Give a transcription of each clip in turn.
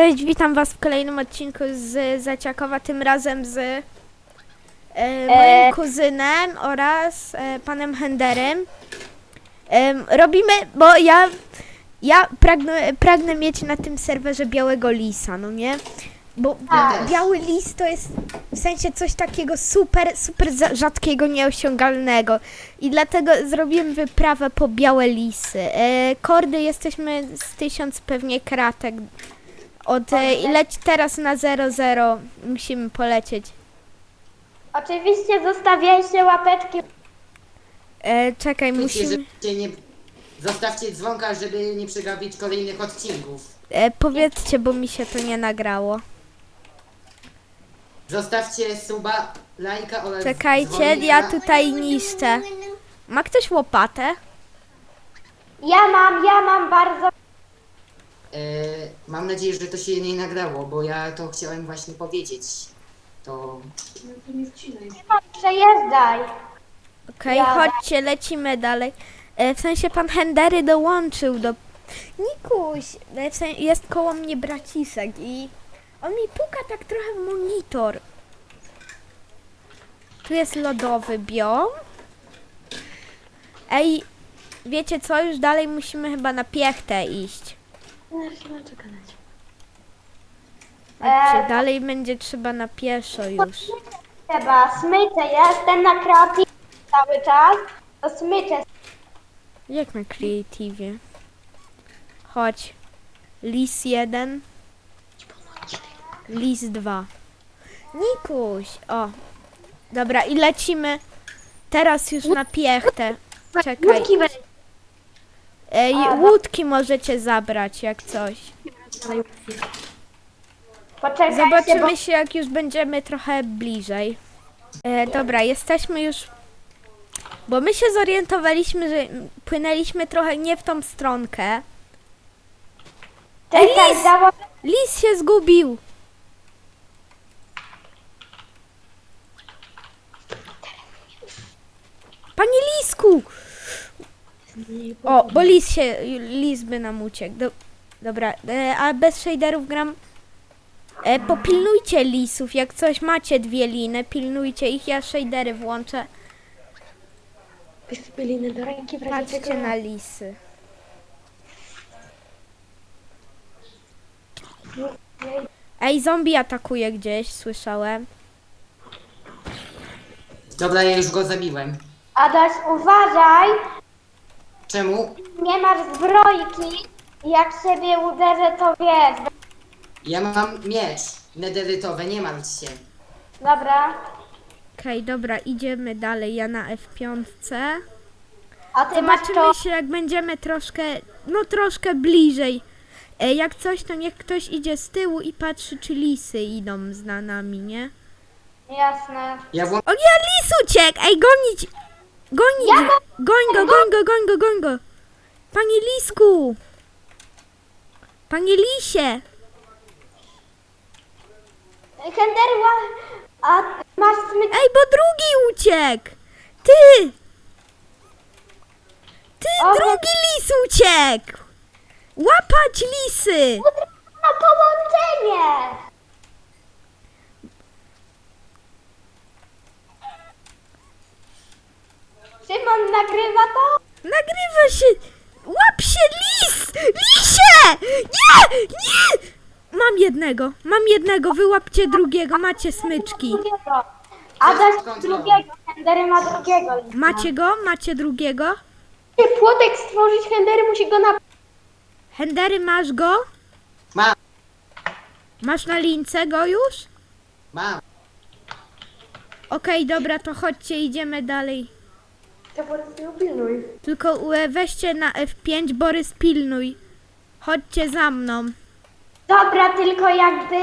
Cześć, witam was w kolejnym odcinku z Zaciakowa, tym razem z e, moim kuzynem oraz e, panem Henderem. Em, robimy, bo ja, ja pragnę, pragnę mieć na tym serwerze białego lisa, no nie? Bo biały lis to jest w sensie coś takiego super, super za- rzadkiego, nieosiągalnego. I dlatego zrobiłem wyprawę po białe lisy. E, kordy jesteśmy z tysiąc pewnie kratek. Od e, i leć teraz na 00 musimy polecieć. Oczywiście zostawiajcie łapeczki. E, czekaj, Musimy... Żebyście nie... Zostawcie dzwonka, żeby nie przegapić kolejnych odcinków. E, powiedzcie, bo mi się to nie nagrało. Zostawcie suba, lajka oraz Czekajcie, dzwonika. ja tutaj niszczę. Ma ktoś łopatę? Ja mam, ja mam bardzo. E, mam nadzieję, że to się nie nagrało, bo ja to chciałem właśnie powiedzieć. To... Przejeżdżaj. Okej, Ja- chodźcie, lecimy dalej. E, w sensie pan Hendery dołączył do... Nikuś, e, w sensie jest koło mnie bracisek i on mi puka tak trochę w monitor. Tu jest lodowy biom. Ej, wiecie co, już dalej musimy chyba na piechtę iść. Znaczy, dalej będzie trzeba na pieszo już. Trzeba, smycze, ja jestem na kreatywie cały czas. To smycze. Jak na kreatywie? Chodź. Lis 1. Lis 2. Nikuś. O. Dobra, i lecimy teraz już na piechtę. Czekaj. Łódki. Ej, łódki możecie zabrać jak coś. Poczekajcie, Zobaczymy się jak już będziemy trochę bliżej. E, dobra, jesteśmy już. Bo my się zorientowaliśmy, że płynęliśmy trochę nie w tą stronkę. bo... Czekaj, Lis! zało... Lis się zgubił. Panie Lisku! O, bo lis się, lis by nam uciekł. Do, dobra, e, a bez shaderów gram. E, popilnujcie lisów, jak coś macie dwie liny, pilnujcie ich, ja shadery włączę. Linę do ręki w razie Patrzcie czego. na lisy. Ej, zombie atakuje gdzieś, słyszałem. Dobra, ja już go zabiłem. Adaś, uważaj. Czemu? Nie masz zbrojki. Jak siebie uderzę, to wiesz. Ja mam miecz nederytowy, nie martw się. Dobra. Okej, dobra, idziemy dalej. Ja na F5. A ty masz Zobaczymy to... się, jak będziemy troszkę, no troszkę bliżej. E, jak coś, to niech ktoś idzie z tyłu i patrzy, czy lisy idą z na nami, nie? Jasne. Ja włą... O nie, lis uciekł! Ej, gonić! Gonić! Goń go, goń go, goń go, goń go! Panie Lisku! Panie Lisie! Henderła, a masz smycze. Ej, bo drugi uciekł! Ty! Ty, O, drugi lis uciekł! Łapać lisy! No połączenie! Szymon nagrywa to? Nagrywa się! Łap się lis! Lisie! Nie! Nie! Mam jednego, mam jednego, wyłapcie drugiego, macie smyczki. Drugiego. Adaś drugiego, Hendery ma drugiego. Macie go? Macie drugiego? Ty płotek stworzyć, Hendery musi go na... Hendery, masz go? Mam, Masz na lince go już? mam. Okej, dobra, to chodźcie, idziemy dalej. To po prostu pilnuj. Tylko e, weźcie na F5, Borys, pilnuj. Chodźcie za mną. Dobra, tylko jakby...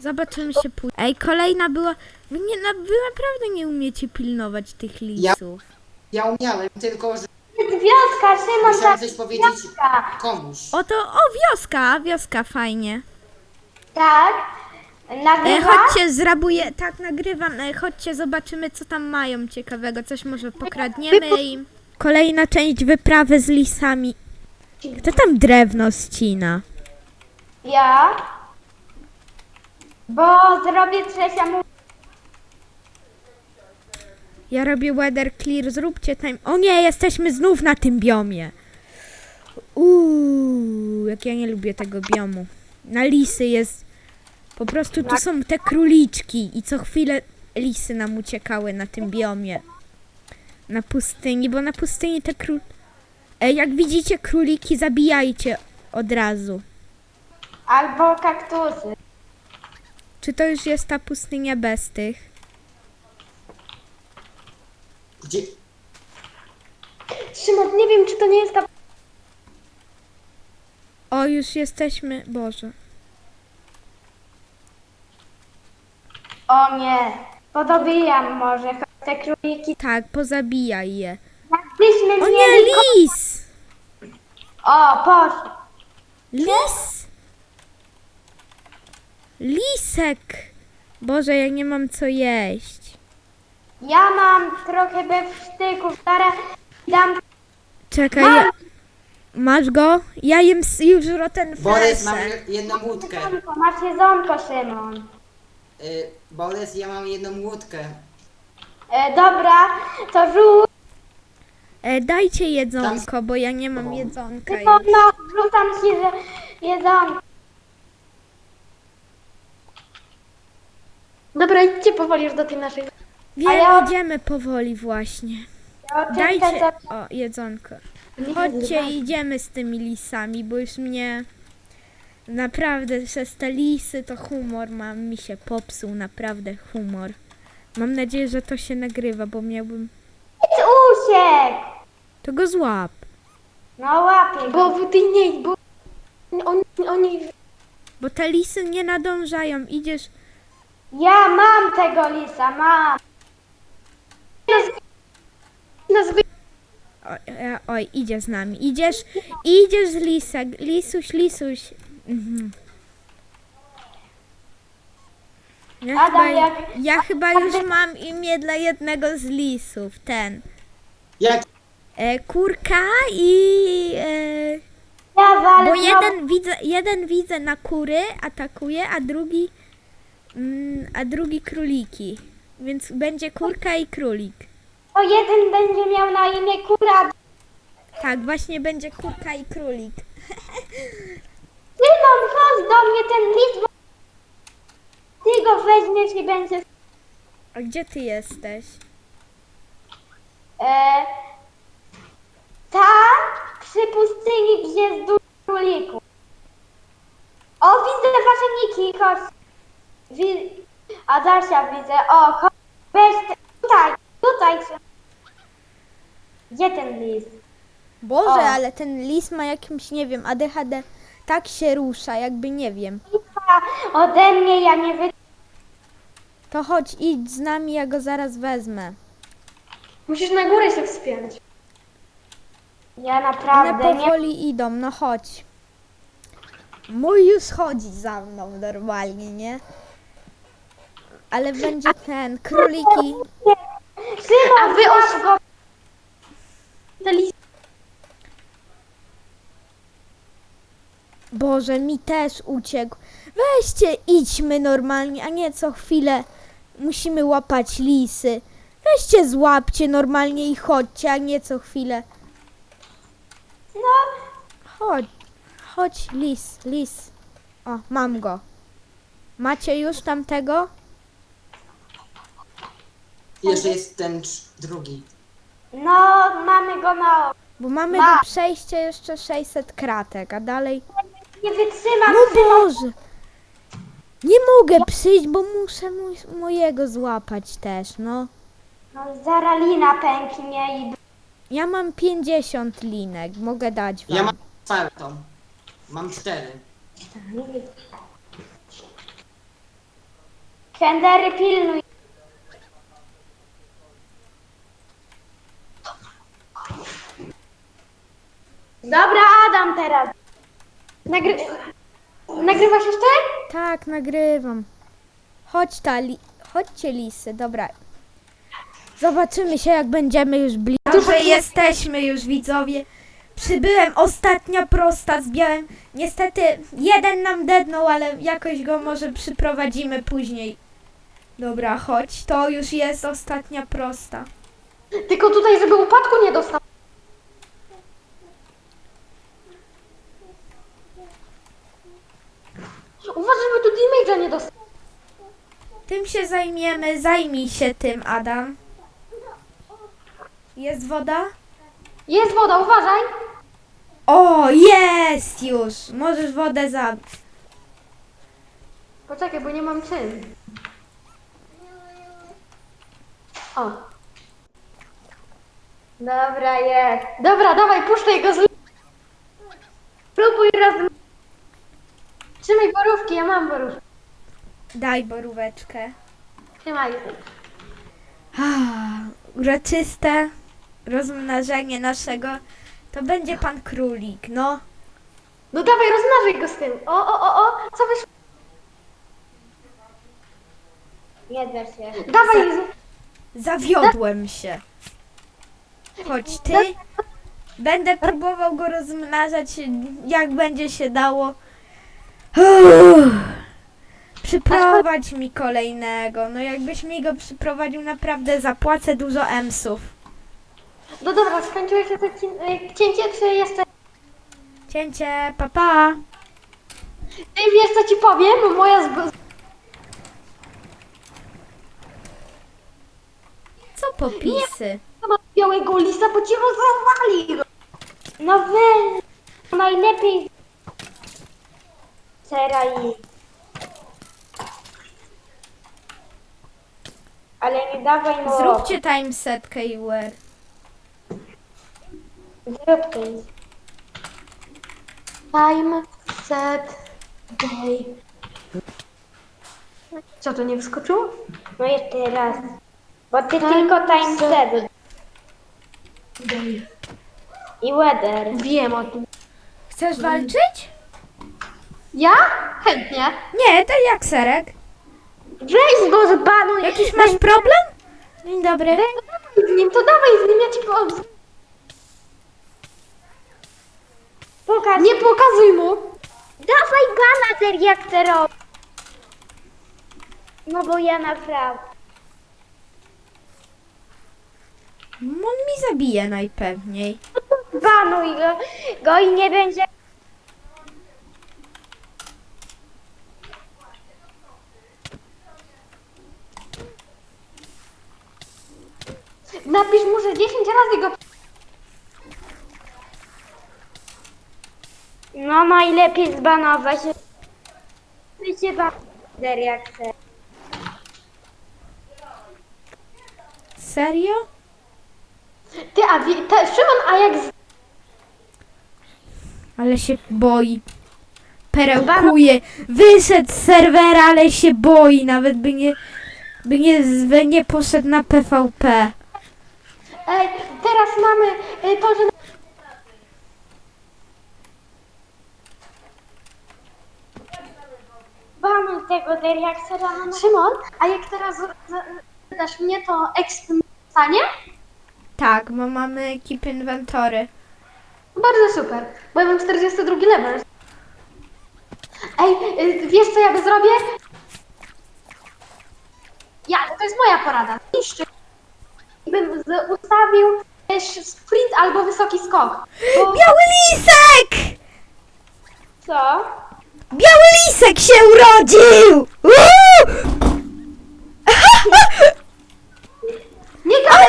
Zobaczymy się później. Ej, kolejna była... Wy, nie, na, wy naprawdę nie umiecie pilnować tych lisów. Ja umiałem, tylko że Wioska, Szymon, musiałem ta coś powiedzieć wioska. komuś. Oto, o, wioska, wioska, fajnie. Tak. E, Nagrywa? chodźcie, zrabuję, tak nagrywam, e, chodźcie, zobaczymy co tam mają ciekawego, coś może pokradniemy im. kolejna część wyprawy z lisami. Kto tam drewno ścina? Ja. Bo zrobię trzecia mu... Ja robię weather clear, zróbcie time. O nie, jesteśmy znów na tym biomie. Uuu, jak ja nie lubię tego biomu. Na lisy jest. Po prostu tu są te króliczki i co chwilę lisy nam uciekały na tym biomie. Na pustyni, bo na pustyni te król. E, jak widzicie króliki, zabijajcie od razu. Albo kaktusy. Czy to już jest ta pustynia bez tych? Gdzie? Szymon, nie wiem, czy to nie jest ta... O, już jesteśmy. Boże. O nie. Podobijam może. choć Te króliki... Tak, pozabijaj je. Jakbyśmy O mieli... nie, lis! O, poszło. Lis! Lisek! Boże, ja nie mam co jeść. Ja mam trochę bewsztyków. Zaraz dam... Czekaj, ja... masz go? Ja jem s- już roten Borys, mam jedną łódkę. Jedzonko, masz jedzonko, Szymon. Y, Borys, ja mam jedną łódkę. E, dobra, to rzuć. E, dajcie jedzonko, bo ja nie mam jedzonka Tylko już. no, rzucam ci jedzonko. Dobra, idźcie powoli już do tej naszej... Wiem, ja- idziemy powoli właśnie. Ja oczywiście Dajcie... O, jedzonko. Chodźcie, idziemy z tymi lisami, bo już mnie... Naprawdę, przez te lisy to humor mam, mi się popsuł, naprawdę humor. Mam nadzieję, że to się nagrywa, bo miałbym... Idź usiek. To go złap. No łapię go. Bo w tej nie, bo... Oni, oni... Bo te lisy nie nadążają. Idziesz. Ja mam tego lisa, mam. Nas wy... Oj, oj, idzie z nami. Idziesz. Idziesz z lisek. Lisuś, lisuś. Mhm. Ja, Adam, chyba, jak- ja chyba już mam imię dla jednego z lisów. Ten. Jak? E, kurka i. E, Ja walę bo jeden widzę, jeden widzę na kury atakuje, a drugi. Mm, a drugi króliki. Więc będzie kurka i królik. To jeden będzie miał na imię kura. Tak, właśnie będzie kurka i królik. Szymon, chodź do mnie ten lis, bo ty go weźmiesz i będziesz... A gdzie ty jesteś? E, tam przy pustyni, gdzie jest dużo królików. O, widzę wasze niki, chodź. Wi- Adasia widzę, o, chodź, weź te, tutaj, tutaj. Gdzie ten lis? Boże, O. ale ten lis ma jakimś, nie wiem, ADHD. Tak się rusza, jakby nie wiem. Ode mnie, ja nie wy... To chodź, idź z nami, ja go zaraz wezmę. Musisz na górę się wspiąć. Ja One naprawdę nie... powoli idą, no chodź. Mój już chodzi za mną normalnie, nie? Ale będzie ten, króliki. Szymon, A wy os- go! Te lis... Boże, mi też uciekł. Weźcie, idźmy normalnie, a nie co chwilę musimy łapać lisy. Weźcie, złapcie normalnie i chodźcie, a nie co chwilę. No, Chodź, chodź, lis, lis. O, mam go. Macie już tamtego? Jeszcze jest ten cz- drugi. no, mamy go na... Bo mamy Ma. do przejścia jeszcze 600 kratek, a dalej... Nie wytrzymam, No. Boże! Nie mogę przyjść, bo muszę mój, mojego złapać też, no. No, zaralina pęknie i... Ja mam 50 linek, mogę dać wam. Ja mam czwartą. Mam cztery. Hendery pilnuj. Dobra, Adam teraz. Nagry... Nagrywasz jeszcze? Tak, nagrywam. Chodź ta, li... chodźcie lisy, dobra. Zobaczymy się, jak będziemy już bliżej. Nie- jesteśmy już, widzowie. Przybyłem, ostatnia prosta zbiałem. Niestety, jeden nam dednął, ale jakoś go może przyprowadzimy później. Dobra, chodź, to już jest ostatnia prosta. Tylko tutaj, żeby upadku nie dostał. Uważaj, żeby tu damage'a nie dostał. Tym się zajmiemy, zajmij się tym, Adam. Jest woda? Jest woda, uważaj. O, jest już! Możesz wodę zabrać. Poczekaj, bo nie mam czym. O. Dobra, jest. Dobra, dawaj, puszczaj go z... Próbuj raz... Trzymaj borówki, ja mam borówki. Daj boróweczkę. Trzymaj. Ah, uroczyste rozmnażenie naszego to będzie pan królik, no. No dawaj, rozmnażaj go z tym. O, o, o, o, co wyszło? Nie da się. Dawaj, Zawiodłem się. Chodź ty. Będę próbował go rozmnażać jak będzie się dało. Uff. Przyprowadź mi kolejnego. No jakbyś mi go przyprowadził, naprawdę zapłacę dużo emsów. no dobra, skończyłeś to y, cięcie, czy jeszcze... Cięcie, papa. Ty wiesz, co ci powiem? Moja zb... Co popisy? ma białego lisa, bo ci rozwali go. No wy, najlepiej sera i... Ale nie dawaj mu... Zróbcie timeset, KUR. Zrób to. Time, set, day. Co, to nie wyskoczyło? No jeszcze raz. Bo ty tylko time set. Day. I weather. Wiem o tym. Chcesz walczyć? Ja? Chętnie. Nie, to jak serek. Weź go zbanuj. Jakiś masz problem? Dzień dobry. z nim, to dawaj z nim, ja ci po... Pokaż. Nie pokazuj mu. Dawaj banater jak to robi. No bo ja naprawdę. On mi zabije najpewniej. Banuj go, go i nie będzie. Napisz mu, że 10 razy go... No najlepiej zbanować. Banater jak chce. Serio? Ty, a wie, te, Szymon, a jak z... Ale się boi. Perełkuje. Wyszedł z serwera, ale się boi. Nawet by nie, by nie, by nie poszedł na PvP. Teraz mamy y, to, że... Banuj tego Deriaksera na Szymon, a jak teraz dasz mnie, to exp stanie? Tak, bo mamy ekip inwentory. Bardzo super, bo ja mam 42 level. Ej, y, wiesz co ja by zrobię? Ja, to jest moja porada. Niszczy. Bym z, ustawił sprint albo wysoki skok. Bo... Biały lisek! Co? Biały lisek się urodził! Uuu! Nie gadaj,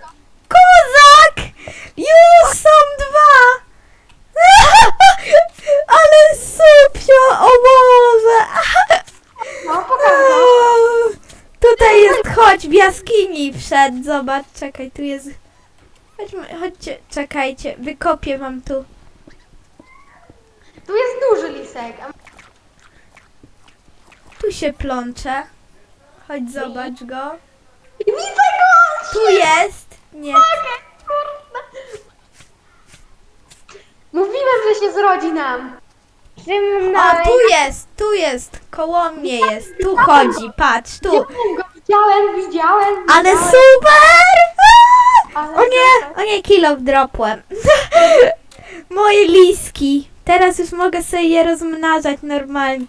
go. Kozak! Już są dwa! Ale supio, o Boże! No, pokaż go. Tutaj jest, chodź, w jaskini wszedł, zobacz, czekaj, tu jest... Chodźmy, chodźcie, czekajcie, wykopię wam tu. Tu jest duży lisek. a Tu się plącze. Chodź, zobacz go. Widzę go! Tu jest! Nie, Mówiłem, że się zrodzi nam. O, tu jest, tu jest, koło mnie jest, tu chodzi, patrz, tu. Widziałem go, widziałem, widziałem. Ale widziałem. super! Ale O nie, o nie, kilo dropłem. Moje liski. Teraz już mogę sobie je rozmnażać normalnie.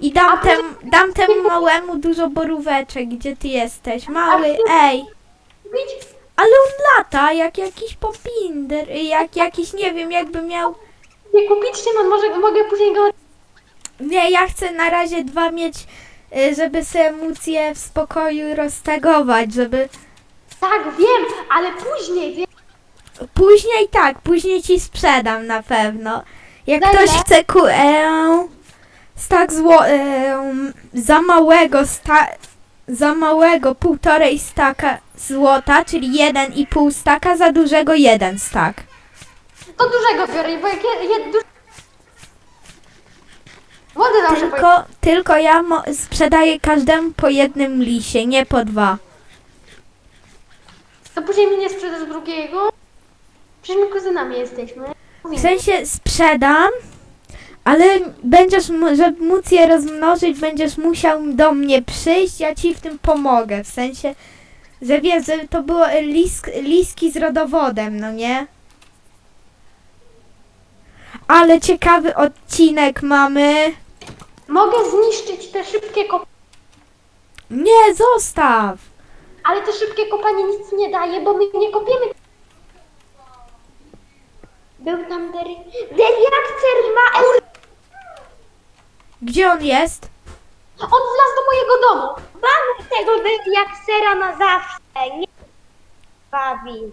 I dam, tem, dam temu małemu dużo boróweczek. Gdzie ty jesteś? Mały, ej. Ale on lata jak jakiś popinder. Jak jakiś, nie wiem, jakby miał... Nie kupić, Szymon, może mogę później go... Nie, ja chcę na razie dwa mieć, y, żeby sobie móc je w spokoju roztagować, żeby... Tak, wiem, ale później, wiem. Później tak, później ci sprzedam na pewno. Jak Za ktoś ile? chce ku, e, stak zło, e, za małego sta, za małego półtorej staka złota, czyli jeden i pół staka, za dużego jeden stak. To dużego biorę, bo jak je, je poje... Tylko, tylko ja mo, sprzedaję każdemu po jednym lisie, nie po dwa. To później mi nie sprzedasz drugiego? Przecież my kuzynami jesteśmy. W sensie sprzedam, ale będziesz, mu- żeby móc je rozmnożyć, będziesz musiał do mnie przyjść, ja ci w tym pomogę. W sensie, że wiesz, żeby to było lisk, liski z rodowodem, no nie? Ale ciekawy odcinek mamy. Mogę zniszczyć te szybkie kopanie, Nie, zostaw! Ale te szybkie kopanie nic nie daje, bo my nie kopiemy. Był tam der... Deriakcer ma... Eur... Gdzie on jest? On wlazł do mojego domu. Mamy tego Deriaksera na zawsze. Nie bawi.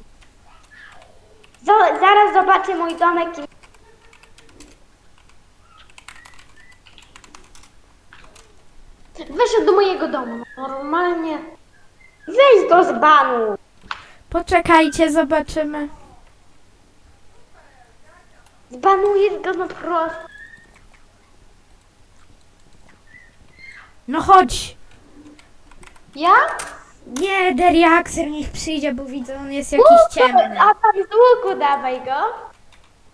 Zo- zaraz zobaczę mój domek i... Wyszedł do mojego domu. Normalnie. Weź go z banu. Poczekajcie, zobaczymy. Zbanujesz go na prosto. No chodź! Ja? Nie, Deriakser niech przyjdzie, bo widzę, on jest jakiś ciemny. A tam z łuku dawaj go.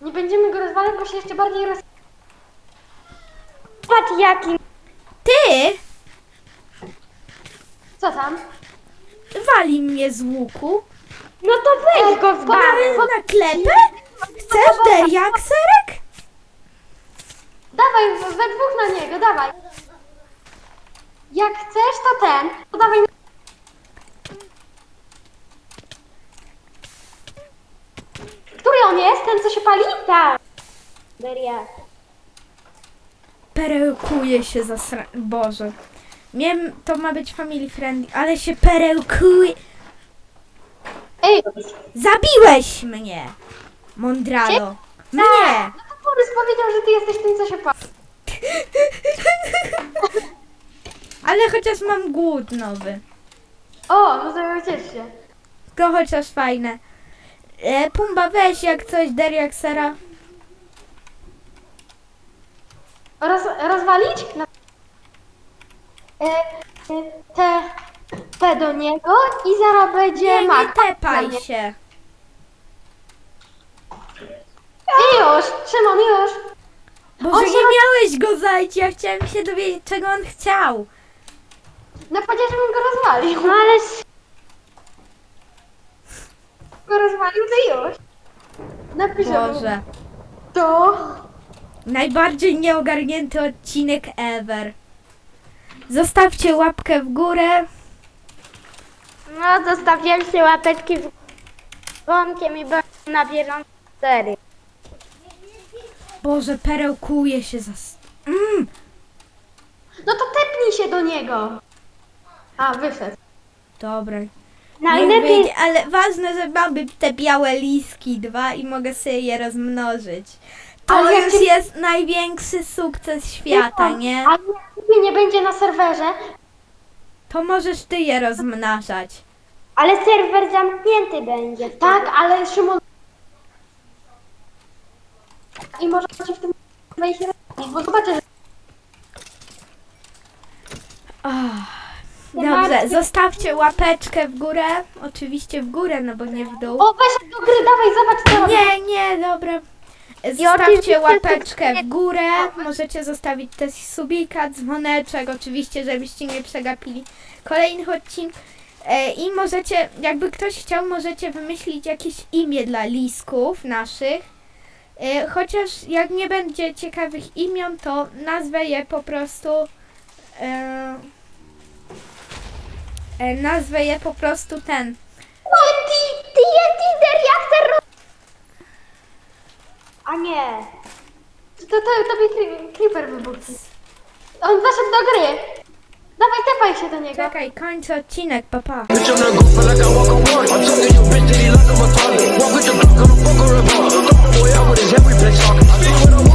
Nie będziemy go rozwalać, bo się jeszcze bardziej roz... Patrz jaki... Ty Co tam? Wali mnie z łuku. No to weź go z Na, na klepę? Chcesz Deriakserek? Dawaj, we dwóch na niego, dawaj. Jak chcesz, to ten. To dawaj. Który on jest? Ten, co się pali? Tak. Beria. Perełkuje się za sra... Boże. Wiem, to ma być family friendly, ale się perełkuje. Ej, Zabiłeś mnie! Mondralo. Mnie! no to Borys powiedział, że ty jesteś tym, co się pali. Ale chociaż mam głód nowy. O, no to ciesz się. To chociaż fajne. E, Pumba, weź jak coś Deriaksera. Roz, rozwalić? No. E, e, te, te do niego i zaraz będzie Nie, nie mak. Tepaj się. I już, Szymon, już. Boże, On nie się- miałeś go zajść. Ja chciałem się dowiedzieć, czego on chciał. No powiedział, żebym go rozwalił. No ale... Go rozwalił, to już. Napiszę Boże. to. Najbardziej nieogarnięty odcinek ever. Zostawcie łapkę w górę. No, zostawiajcie łapeczki w dzwonkiem i będę na bieżąco serii. Boże, perełkuje się za... s- Mm, No to tepnij się do niego. A, wyszedł. dobra. Najlepiej... Ale ważne, że mamy te białe liski dwa i mogę sobie je rozmnożyć. To Ale jak już cię- jest największy sukces świata, nie? A jak ciebie nie będzie na serwerze, To możesz ty je rozmnażać. Ale serwer zamknięty będzie. Tak, ale Szymon... I może w tym wejść robić, bo zobaczę, że... Ach, Nie Dobrze, zostawcie łapeczkę w górę. Oczywiście w górę, no bo nie w dół. O, weź do gry, dawaj, zobacz co robię. Nie, nie, dobra. Zostawcie łapeczkę w górę. Możecie zostawić też subika, dzwoneczek, oczywiście, żebyście nie przegapili kolejnych odcinków. E, I możecie, jakby ktoś chciał, możecie wymyślić jakieś imię dla lisków naszych. E, Chociaż jak nie będzie ciekawych imion, to nazwę je po prostu. E, e, nazwę je po prostu ten. A nie. To, to, to mi cre- creeper wybuchł. On zaszedł do gry. Dawaj, tepaj się do niego. Czekaj, kończę odcinek, papa. Bitch, I'm not gon' feel like I walk on water. I'm talking your bitch, that he like I'm a toilet. Walk with the Glock, I'm a fuck or a bar. Boy, out with his every place talking.